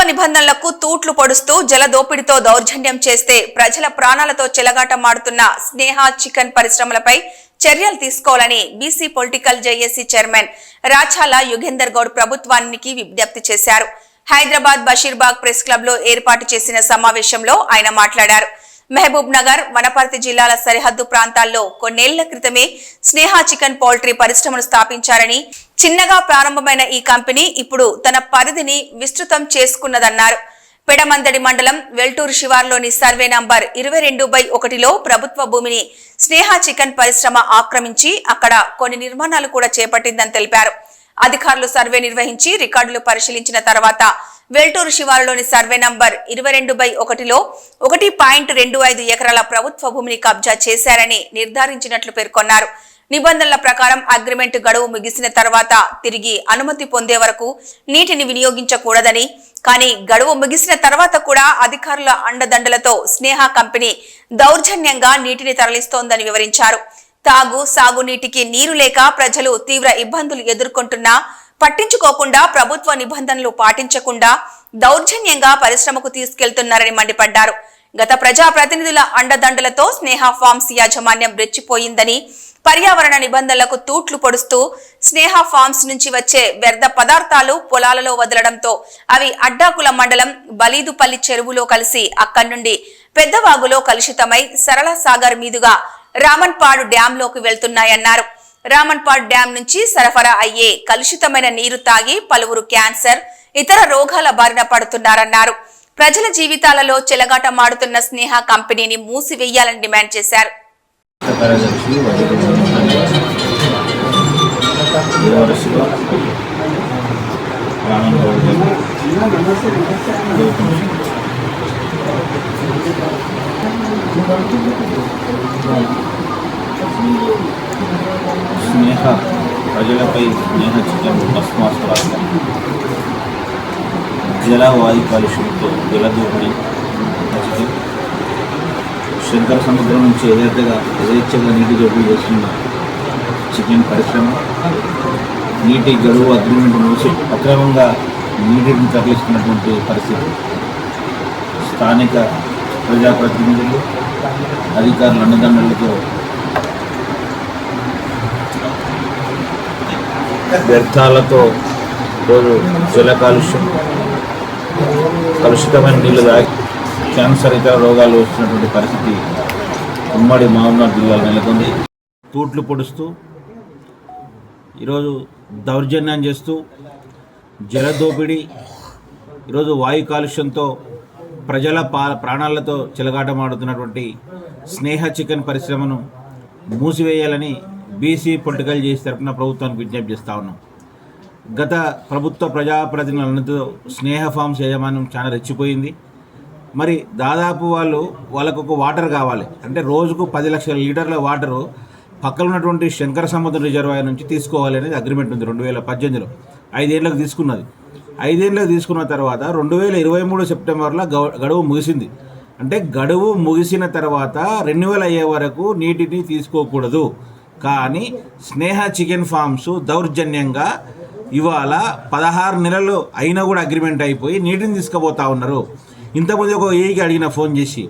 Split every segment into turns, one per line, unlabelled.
ప్రభుత్వ నిబంధనలకు తూట్లు పొడుస్తూ జల దోపిడీతో దౌర్జన్యం చేస్తే ప్రజల ప్రాణాలతో చెలగాటమాడుతున్న స్నేహ చికెన్ పరిశ్రమలపై చర్యలు తీసుకోవాలని BC political JAC chairman Rachala Yugender Goud ప్రభుత్వానికి విజ్ఞప్తి చేశారు. హైదరాబాద్ బషీర్బాగ్ ప్రెస్ క్లబ్లో ఏర్పాటు చేసిన సమావేశంలో ఆయన మాట్లాడారు. మహబూబ్ నగర్ వనపర్తి జిల్లాల సరిహద్దు ప్రాంతాల్లో కొన్నేళ్ళ క్రితమే స్నేహ చికెన్ పౌల్ట్రీ పరిశ్రమను స్థాపించారని చిన్నగా ప్రారంభమైన ఈ కంపెనీ ఇప్పుడు తన పరిధిని విస్తృతం చేసుకున్నదన్నారు. పెడమందడి మండలం వెల్టూరు శివార్లోని సర్వే నంబర్ ఇరవై రెండు బై ఒకటిలో ప్రభుత్వ భూమిని స్నేహ చికెన్ పరిశ్రమ ఆక్రమించి అక్కడ కొన్ని నిర్మాణాలు కూడా చేపట్టిందని తెలిపారు. అధికారులు సర్వే నిర్వహించి రికార్డులు పరిశీలించిన తర్వాత వెల్టూరు శివారులోని సర్వే నంబర్ ఇరవై రెండు బై ఒకటిలో ఒకటి పాయింట్ రెండు ఐదు ఎకరాల ప్రభుత్వ భూమిని కబ్జా చేశారని నిర్ధారించినట్లు పేర్కొన్నారు. నిబంధనల ప్రకారం అగ్రిమెంట్ గడువు ముగిసిన తర్వాత తిరిగి అనుమతి పొందే వరకు నీటిని వినియోగించకూడదని కానీ గడువు ముగిసిన తర్వాత కూడా అధికారుల అండదండలతో స్నేహ కంపెనీ దౌర్జన్యంగా నీటిని తరలిస్తోందని వివరించారు. తాగు సాగునీటికి నీరు లేక ప్రజలు తీవ్ర ఇబ్బందులు ఎదుర్కొంటున్నా పట్టించుకోకుండా ప్రభుత్వ నిబంధనలు పాటించకుండా దౌర్జన్యంగా పరిశ్రమకు తీసుకెళ్తున్నారని మండిపడ్డారు. గత ప్రజా ప్రతినిధుల అండదండలతో స్నేహ ఫార్మ్స్ యాజమాన్యం రెచ్చిపోయిందని పర్యావరణ నిబంధనలకు తూట్లు పొడుస్తూ స్నేహ ఫార్మ్స్ నుంచి వచ్చే వ్యర్థ పదార్థాలు పొలాలలో వదలడంతో అవి అడ్డాకుల మండలం బలీదుపల్లి చెరువులో కలిసి అక్కడి నుండి పెద్దవాగులో కలుషితమై సరళ సాగర్ మీదుగా రామన్పాడు డ్యాంలోకి వెళ్తున్నాయన్నారు. రామన్పాడ్ డ్యాం నుంచి సరఫరా అయ్యే కలుషితమైన నీరు తాగి పలువురు క్యాన్సర్ ఇతర రోగాల బారిన పడుతున్నారన్నారు ప్రజల జీవితాలలో చెలగాట మాడుతున్న స్నేహ కంపెనీని మూసివేయాలని డిమాండ్ చేశారు
Thank you. స్నేహ ప్రజలపై స్నేహ చిత్రం భస్మాస్త్రాలు జల వాయు కాలుష్యంతో జలదోపిడి నచ్చితే శంకర సముద్రం నుంచి ఎదురుగా యథేచ్ఛగా నీటి దోపిడీ చేస్తున్న చికెన్ పరిశ్రమ నీటి గడువు అగ్రిమెంట్ మూసి అక్రమంగా నీటిని తరలిస్తున్నటువంటి పరిస్థితి. స్థానిక ప్రజాప్రతినిధులు అధికారుల అన్నదండలతో వ్యర్థాలతో రోజు జల కాలుష్యం కలుషితమైన నీళ్ళు తాగి క్యాన్సర్ ఇతర రోగాలు వస్తున్నటువంటి పరిస్థితి ఉమ్మడి మహమ్మద్ జిల్లాలో నెలకొంది. తూట్లు పొడుస్తూ ఈరోజు దౌర్జన్యం చేస్తూ జలదోపిడి ఈరోజు వాయు కాలుష్యంతో ప్రజల పా ప్రాణాలతో చిలగాటమాడుతున్నటువంటి స్నేహ చికెన్ పరిశ్రమను మూసివేయాలని బీసీ పొలిటికల్ చేసి తరపున ప్రభుత్వానికి విజ్ఞప్తి చేస్తూ ఉన్నాం. గత ప్రభుత్వ ప్రజాప్రతినిధులతో స్నేహ ఫార్మ్స్ యాజమాన్యం చాలా రెచ్చిపోయింది. మరి దాదాపు వాళ్ళు వాళ్ళకు ఒక వాటర్ కావాలి. అంటే రోజుకు పది లక్షల లీటర్ల వాటరు పక్కన ఉన్నటువంటి శంకర సముద్ర రిజర్వాయర్ నుంచి తీసుకోవాలి అనేది అగ్రిమెంట్ ఉంది రెండు వేల పద్దెనిమిదిలో. ఐదేళ్ళకు తీసుకున్నది. ఐదేళ్ళకు తీసుకున్న తర్వాత రెండు వేల ఇరవై మూడు సెప్టెంబర్లో గడువు ముగిసింది. అంటే గడువు ముగిసిన తర్వాత రెన్యువల్ అయ్యే వరకు నీటిని తీసుకోకూడదు. కానీ స్నేహ చికెన్ ఫామ్స్ దౌర్జన్యంగా ఇవాళ పదహారు నెలలు అయినా కూడా అగ్రిమెంట్ అయిపోయి నీటిని తీసుకుపోతా ఉన్నారు. ఇంతకుముందు ఒక ఏఈకి అడిగిన ఫోన్ చేసి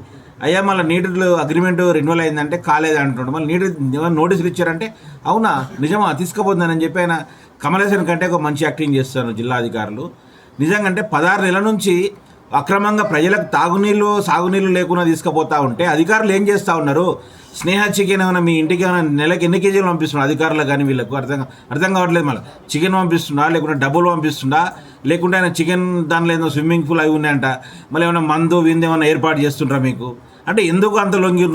అయ్యా మళ్ళీ నీటిలో అగ్రిమెంట్ రెన్యువల్ అయిందంటే కాలేదు? అంటున్నాడు మళ్ళీ నీటి నోటీసులు ఇచ్చారంటే అవునా నిజమా తీసుకుపోతుందని చెప్పి ఆయన కమలేశ్వరం కంటే ఒక మంచి యాక్టింగ్ చేస్తాను జిల్లా అధికారులు. నిజంగా అంటే పదహారు నెలల నుంచి అక్రమంగా ప్రజలకు తాగునీళ్ళు సాగునీళ్ళు లేకుండా తీసుకుపోతా ఉంటే అధికారులు ఏం చేస్తూ ఉన్నారు? స్నేహ చికెన్ ఏమైనా మీ ఇంటికి ఏమైనా నెలకి ఎన్ని కేజీలు పంపిస్తున్నా అధికారులు కానీ వీళ్ళకు? అర్థం అర్థం కావట్లేదు మళ్ళీ. చికెన్ పంపిస్తుందా లేకుంటే డబ్బులు పంపిస్తుందా లేకుంటే ఆయన చికెన్ దానిలో ఏదో స్విమ్మింగ్ పూల్ అవి ఉన్నాయంట. మళ్ళీ ఏమైనా మందు విందు ఏమైనా ఏర్పాటు చేస్తుంటారా మీకు? అంటే ఎందుకు అంత లొంగి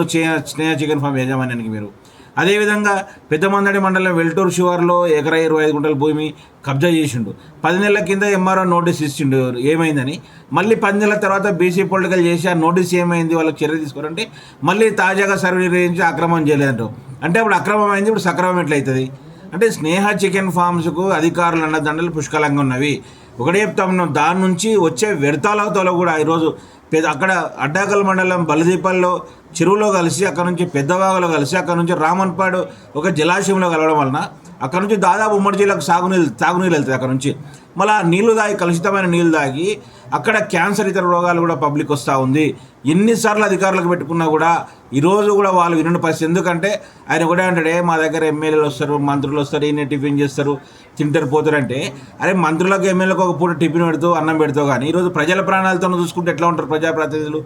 స్నేహ చికెన్ ఫామ్ యజమానికి మీరు? అదేవిధంగా పెద్దమందడి మండలం వెల్టూరు శివార్లో ఎకరా ఇరవై ఐదు గుంటల భూమి కబ్జా చేసిండు. పది నెలల కింద ఎంఆర్ఓ నోటీస్ ఇచ్చిండు ఏమైందని? మళ్ళీ పది నెలల తర్వాత బీసీ పొలిటికల్ చేసి ఆ నోటీస్ ఏమైంది? వాళ్ళకి చర్య తీసుకోరంటే మళ్ళీ తాజాగా సర్వే నిర్వహించి అక్రమం చేయలేదంటారు. అంటే ఇప్పుడు అక్రమం అయింది ఇప్పుడు సక్రమం ఎట్లయితుంది? అంటే స్నేహ చికెన్ ఫార్మ్స్కు అధికారులు అన్నదండలు పుష్కలంగా ఉన్నవి. ఒకటే చెప్తాం దాని నుంచి వచ్చే వ్యర్థాలతో కూడా ఈరోజు పెద్ద అక్కడ అడ్డాకల్ మండలం బలదీపల్లో చెరువులో కలిసి అక్కడ నుంచి పెద్దవాగులో కలిసి అక్కడ నుంచి రామన్పాడు ఒక జలాశయంలో కలవడం వలన అక్కడ నుంచి దాదాపు ఉమ్మడి జిల్లాకు సాగునీళ్ళు తాగునీళ్ళు వెళ్తాయి అక్కడ నుంచి. మళ్ళీ ఆ నీళ్ళు తాగి కలుషితమైన నీళ్ళు తాగి అక్కడ క్యాన్సర్ ఇతర రోగాలు కూడా పబ్లిక్ వస్తూ ఉంది. ఎన్నిసార్లు అధికారులకు పెట్టుకున్నా కూడా ఈరోజు కూడా వాళ్ళు వినని పరిస్థితి. ఎందుకంటే ఆయన కూడా అంటాడే మా దగ్గర ఎమ్మెల్యేలు వస్తారు మంత్రులు వస్తారు ఈయన టిఫిన్ చేస్తారు తింటారు పోతారంటే అరే మంత్రులకు ఎమ్మెల్యేలకు ఒక పూట టిఫిన్ పెడుతూ అన్నం పెడుతూ కానీ ఈరోజు ప్రజల ప్రాణాలతో చూసుకుంటే ఎట్లా ఉంటారు ప్రజాప్రతినిధులు?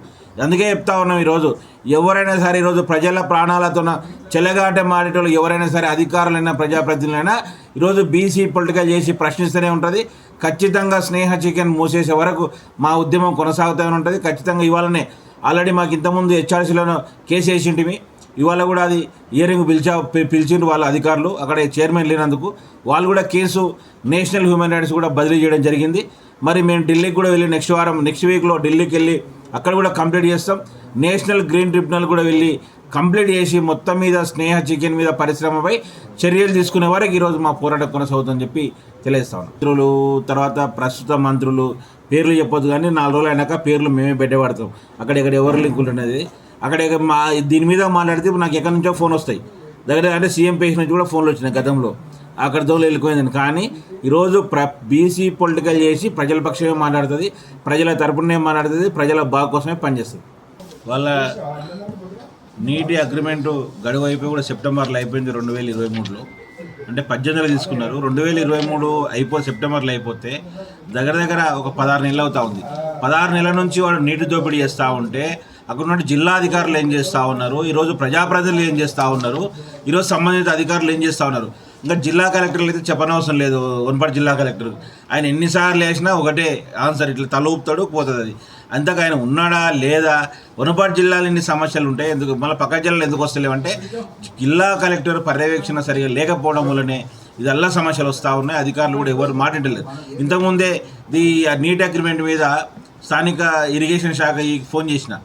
అందుకే చెప్తా ఉన్నాం ఈరోజు. ఎవరైనా సరే ఈరోజు ప్రజల ప్రాణాలతో చెలగాట మాడేటోళ్ళు ఎవరైనా సరే అధికారులైనా ప్రజాప్రతినిధులైనా ఈరోజు బీసీ పొలిటికల్ చేసి ప్రశ్నిస్తూనే ఉంటుంది. ఖచ్చితంగా స్నేహ చికెన్ మూసేసే వరకు మా ఉద్యమం కొనసాగుతూనే ఉంటుంది. ఖచ్చితంగా ఇవాళనే ఆల్రెడీ మాకు ఇంతకుముందు హెచ్ఆర్సీలోనూ కేసు వేసింటిమి ఇవాళ కూడా అది ఇయరింగ్ పిలిచా పి- పిలిచిండ్రు వాళ్ళ అధికారులు. అక్కడ చైర్మన్ లేనందుకు వాళ్ళు కూడా కేసు నేషనల్ హ్యూమన్ రైట్స్ కూడా బదిలీ చేయడం జరిగింది. మరి మేము ఢిల్లీకి కూడా వెళ్ళి నెక్స్ట్ వారం నెక్స్ట్ వీక్లో ఢిల్లీకి వెళ్ళి అక్కడ కూడా కంప్లీట్ చేస్తాం. నేషనల్ గ్రీన్ ట్రిబ్యునల్ కూడా వెళ్ళి కంప్లీట్ చేసి మొత్తం మీద స్నేహ చికెన్ మీద పరిశ్రమపై చర్యలు తీసుకునే వరకు ఈరోజు మా పోరాటం కొనసాగుతుందని చెప్పి తెలియజేస్తాం మంత్రులు తర్వాత ప్రస్తుత మంత్రులు పేర్లు చెప్పొద్దు కానీ నాలుగు రోజులు అయినాక పేర్లు మేమే పెట్టబడతాం అక్కడ ఇక్కడ ఎవరు లింకులు ఉన్నది అక్కడ మా దీని మీద మాట్లాడితే నాకు ఎక్కడి నుంచో ఫోన్ వస్తాయి. దగ్గర అంటే సీఎం పేజ్ నుంచి కూడా ఫోన్లు వచ్చినాయి గతంలో. అక్కడ దోలు వెళ్ళిపోయింది కానీ ఈరోజు ప్ర బీసీ పొలిటికల్ చేసి ప్రజల పక్షమే మాట్లాడుతుంది ప్రజల తరపునే మాట్లాడుతుంది ప్రజల బాగు కోసమే పనిచేస్తుంది. వాళ్ళ నీటి అగ్రిమెంటు గడువు అయిపోయి కూడా సెప్టెంబర్లో అయిపోయింది రెండు వేల ఇరవై మూడులో. అంటే పద్దెనిమిదిలో తీసుకున్నారు. రెండు వేల ఇరవై మూడు అయిపో సెప్టెంబర్లో అయిపోతే దగ్గర దగ్గర ఒక పదహారు నెలలు అవుతూ ఉంది. పదహారు నెలల నుంచి వాడు నీటి దోపిడీ చేస్తూ ఉంటే అక్కడ ఉన్న జిల్లా అధికారులు ఏం చేస్తూ ఉన్నారు? ఈరోజు ప్రజాప్రతినిధులు ఏం చేస్తూ ఉన్నారు? ఈరోజు సంబంధిత అధికారులు ఏం చేస్తూ ఉన్నారు? ఇంకా జిల్లా కలెక్టర్లు అయితే చెప్పనవసరం లేదు. వనపర్తి జిల్లా కలెక్టర్. ఆయన ఎన్నిసార్లు వేసినా ఒకటే ఆన్సర్ ఇట్లా తల ఊపుతాడు పోతుంది అది. అంతకు ఆయన ఉన్నాడా లేదా? వనపర్తి జిల్లాలో ఎన్ని సమస్యలు ఉంటాయి? ఎందుకు? మళ్ళీ పక్క జిల్లాలు ఎందుకు వస్తలేవంటే జిల్లా కలెక్టర్ పర్యవేక్షణ సరిగా లేకపోవడం వల్లనే ఇదల్లా సమస్యలు వస్తూ ఉన్నాయి. అధికారులు కూడా ఎవరు మాట్లాడలేదు ఇంతకుముందే ది నీట్ అగ్రిమెంట్ మీద స్థానిక ఇరిగేషన్ శాఖ ఈ ఫోన్ చేసిన.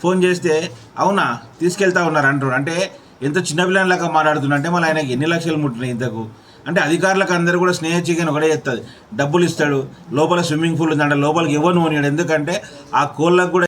ఫోన్ చేస్తే అవునా తీసుకెళ్తా ఉన్నారు అంటారు అంటే ఎంత చిన్న పిల్లలాగా మాట్లాడుతున్నా మళ్ళీ ఆయనకి ఎన్ని లక్షలు ముట్టినాయి ఇంతకు? అంటే అధికారులకు అందరూ కూడా స్నేహ చికెన్ ఒకటే చెప్తుంది డబ్బులు ఇస్తాడు లోపల స్విమ్మింగ్ పూల్ ఉందంటే లోపలికి ఇవ్వను అని ఎందుకంటే ఆ కోళ్ళకు కూడా